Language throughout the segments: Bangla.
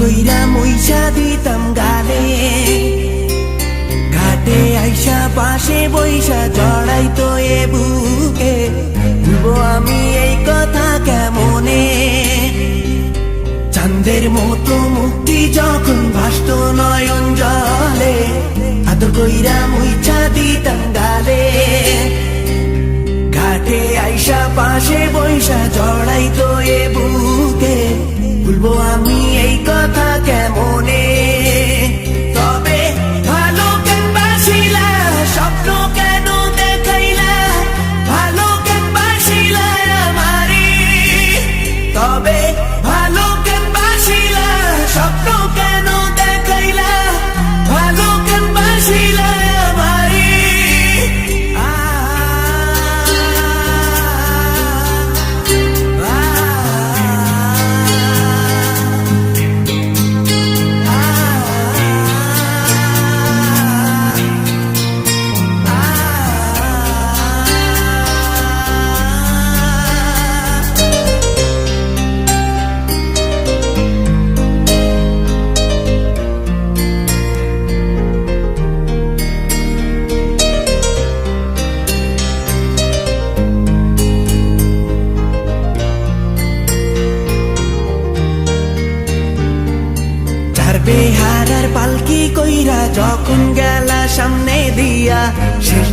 কইরা মইসা দিতাম গালে। ঘাটে আইসা পাশে বইসা জড়াই তো এ বুকে। ভুলবো আমি এই কথা কেমনে? চাঁদের মতো মুক্তি যখন ভাসত নয়ন জলে, আদর কইরা মুইছা দিতাম গালে। ঘাটে আইসা পাশে বৈশা জড়াই তো এ বুকে। ভুলবো আমি এই কথা কেমনে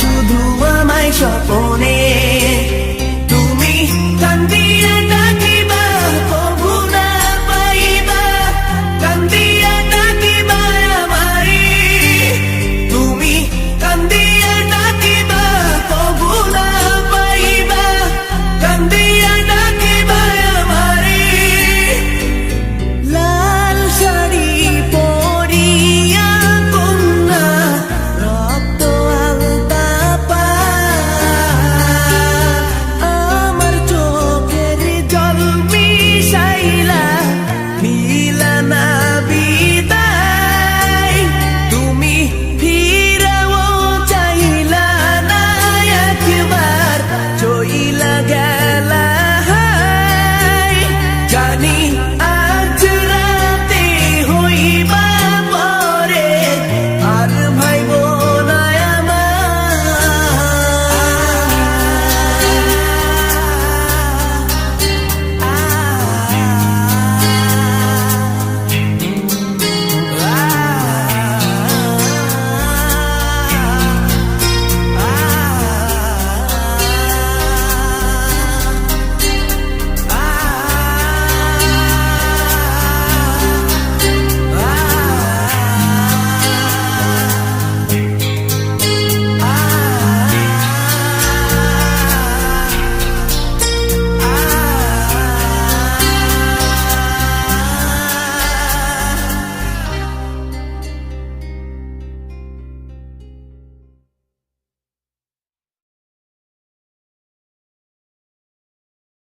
শুধু আমায় স্বপনে।